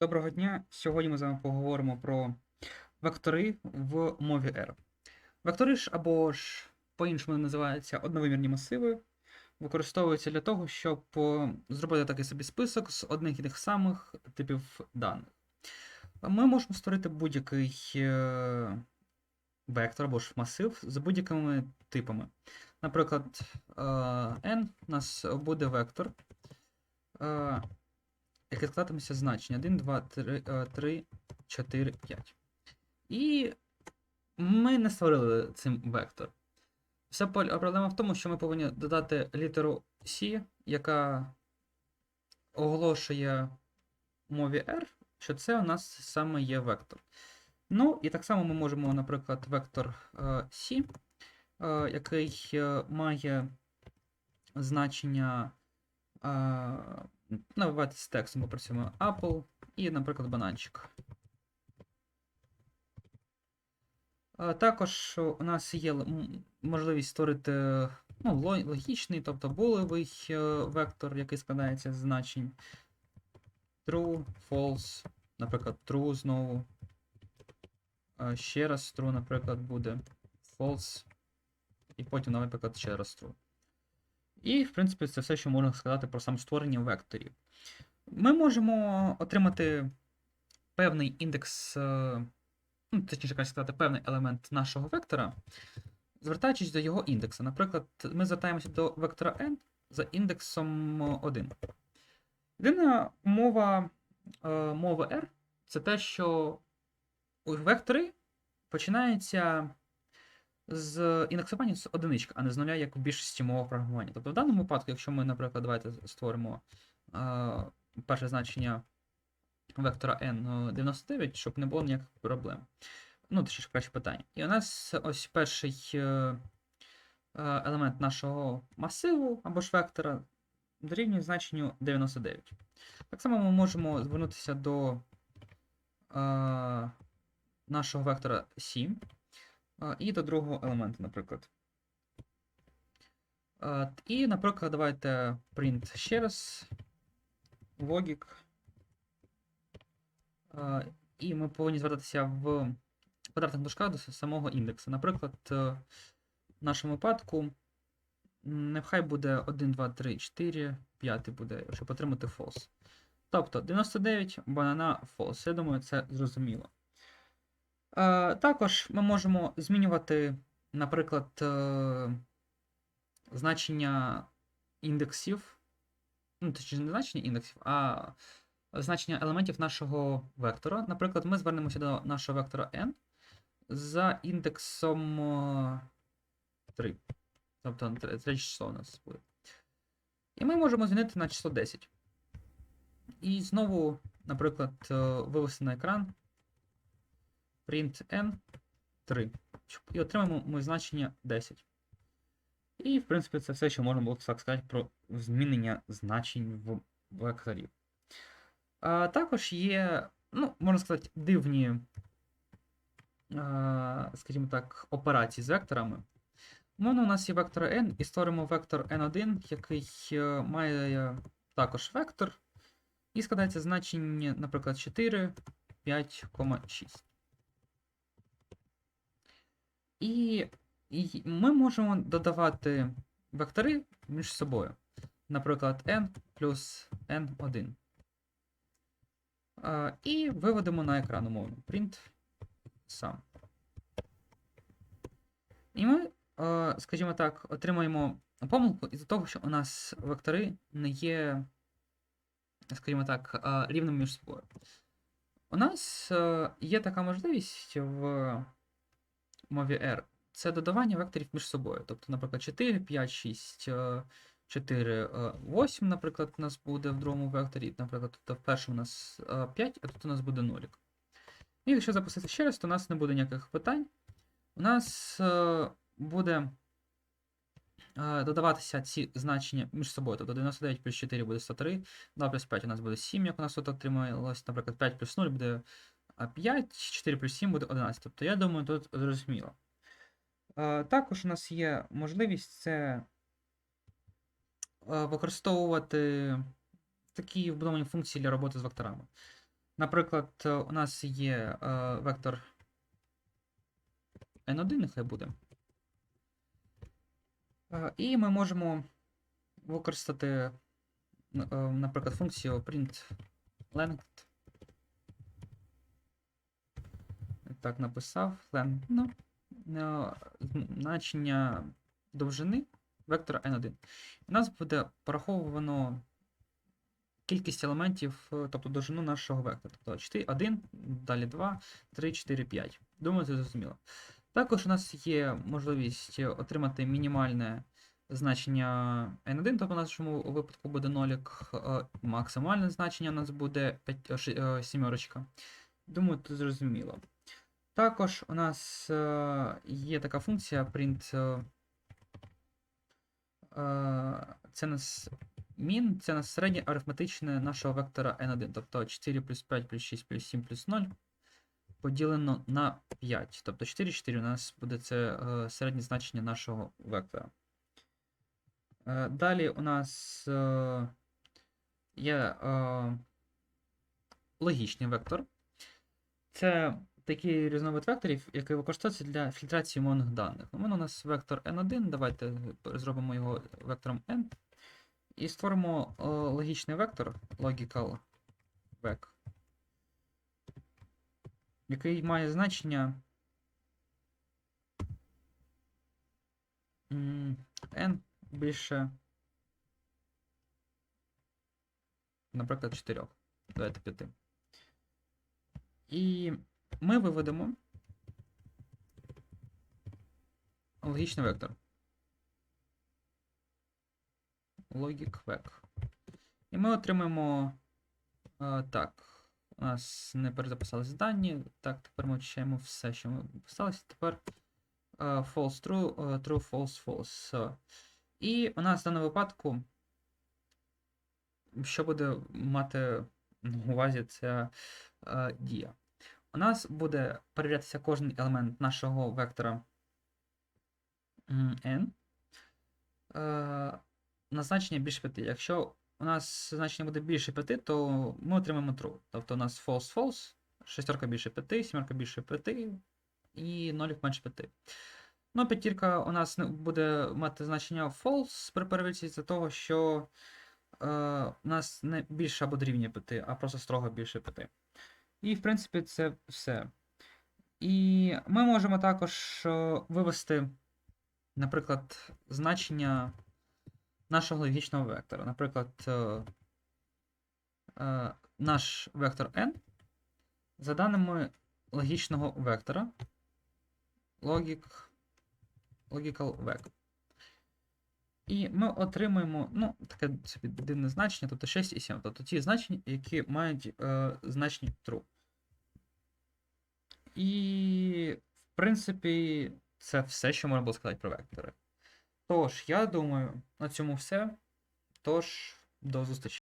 Доброго дня! Сьогодні ми з вами поговоримо про вектори в мові R. Вектори ж або ж по-іншому називаються одновимірні масиви, використовуються для того, щоб е, зробити такий собі список з одних і тих самих типів даних. Ми можемо створити будь-який е, вектор або ж масив з будь-якими типами. Наприклад, е, n у нас буде вектор. Е, яке складатиметься значення 1, 2, 3, 3, 4, 5. І ми не створили цим вектор. Вся проблема в тому, що ми повинні додати літеру C, яка оголошує мові R, що це у нас саме є вектор. Ну, і так само ми можемо, наприклад, вектор е, C, е, який е, має значення. Ну, давайте з текстом попрацюємо Apple і, наприклад, бананчик. Також у нас є можливість створити ну, логічний, тобто булевий е, вектор, який складається з значень true, false, наприклад, true знову. Ще раз true, наприклад, буде false. І потім, наприклад, ще раз true. І, в принципі, це все, що можна сказати про сам створення векторів. Ми можемо отримати певний індекс, е, ну, точніше краще сказати, певний елемент нашого вектора, звертаючись до його індексу. Наприклад, ми звертаємося до вектора n за індексом 1. Єдина умова е, мови R це те, що у вектори починаються з індексування з одинички, а не з нуля, як в більшості мов програмування. Тобто в даному випадку, якщо ми, наприклад, давайте створимо е, перше значення вектора n 99, щоб не було ніяких проблем. Ну, точніше, краще питання. І у нас ось перший е, е, елемент нашого масиву або ж вектора дорівнює значенню 99. Так само ми можемо звернутися до е, нашого вектора 7. І до другого елементу, наприклад. І, наприклад, давайте print ще раз. Logik. І ми повинні звертатися в квадратних дужках до самого індексу. Наприклад, е, в нашому випадку нехай буде 1, 2, 3, 4, 5 буде, щоб отримати false. Тобто 99 банана false. Я думаю, це зрозуміло. Е, Також ми можемо змінювати, наприклад, е, значення індексів, ну, точніше, не значення індексів, а значення елементів нашого вектора. Наприклад, ми звернемося до нашого вектора n за індексом е, 3. Тобто третє число у нас буде. І ми можемо змінити на число 10. І знову, наприклад, е, вивести на екран print n 3. І отримаємо ми значення 10. І, в принципі, це все, що можна було так сказати про змінення значень в векторі. А, також є, ну, можна сказати, дивні, а, скажімо так, операції з векторами. Умовно, у нас є вектор n, і створимо вектор n1, який е, має також вектор. І складається значення, наприклад, 4, 5,6. І, і ми можемо додавати вектори між собою. Наприклад, n плюс n1. А, і виведемо на екран умовно. Print сам. І ми, скажімо так, отримаємо помилку із-за того, що у нас вектори не є, скажімо так, рівними між собою. У нас є така можливість в мові R це додавання векторів між собою. Тобто, наприклад, 4, 5, 6, 4, 8, наприклад, у нас буде в другому векторі. Наприклад, тут в першому у нас 5, а тут у нас буде 0. І якщо записати ще раз, то у нас не буде ніяких питань. У нас е, буде е, додаватися ці значення між собою. Тобто 99 плюс 4 буде 103, 2 плюс 5 у нас буде 7, як у нас тут отрималось. Наприклад, 5 плюс 0 буде а 5, 4 плюс 7 буде 11. Тобто, я думаю, тут зрозуміло. Також у нас є можливість це використовувати такі вбудовані функції для роботи з векторами. Наприклад, у нас є вектор n1, нехай буде. І ми можемо використати, наприклад, функцію print length. Так написав. Length, ну, е, значення довжини вектора n1. У нас буде пораховано кількість елементів, е, тобто довжину нашого вектора. Тобто 4, 1, далі 2, 3, 4, 5. Думаю, це зрозуміло. Також у нас є можливість отримати мінімальне значення n1, тобто в нашому випадку буде нолік, е, максимальне значення у нас буде 5, е, ши- е, сімерочка. Думаю, це зрозуміло. Також у нас е, є така функція print. е, Це нас min, це нас середнє арифметичне нашого вектора n1. Тобто 4 плюс 5 плюс 6 плюс 7 плюс 0 поділено на 5. Тобто 4, 4 у нас буде це е, середнє значення нашого вектора. Далі у нас є логічний вектор. Це такий різновид векторів, який використовується для фільтрації умовних даних. У мене у нас вектор n1. Давайте зробимо його вектором n. І створимо е, логічний вектор logical vec, який має значення n більше, наприклад, 4. Давайте 5. І ми виведемо логічний вектор. Logic vec. І ми отримаємо. е, так. У нас не перезаписались дані. Так, тепер ми очищаємо все, що ми писалися. Тепер е, false true, е, true, false, false. Е, І у нас в даному випадку, що буде мати на увазі ця е, дія? У нас буде перевірятися кожен елемент нашого вектора n. Е, на значення більше 5. Якщо у нас значення буде більше 5, то ми отримаємо true. Тобто у нас false false, шестерка більше 5, сімерка більше 5 і нолік менше 5. Ну, п'ятірка у нас буде мати значення false при перевірці з того, що е, у нас не більше або дорівнює 5, а просто строго більше 5. І, в принципі, це все. І ми можемо також е, вивести, наприклад, значення нашого логічного вектора. Наприклад, е, е, наш вектор n за даними логічного вектора logic, logical vec. І ми отримуємо ну, таке собі дивне значення, тобто 6 і 7. Тобто ті значення, які мають е, значні true. І, в принципі, це все, що можна було сказати про вектори. Тож, я думаю, на цьому все. Тож, до зустрічі.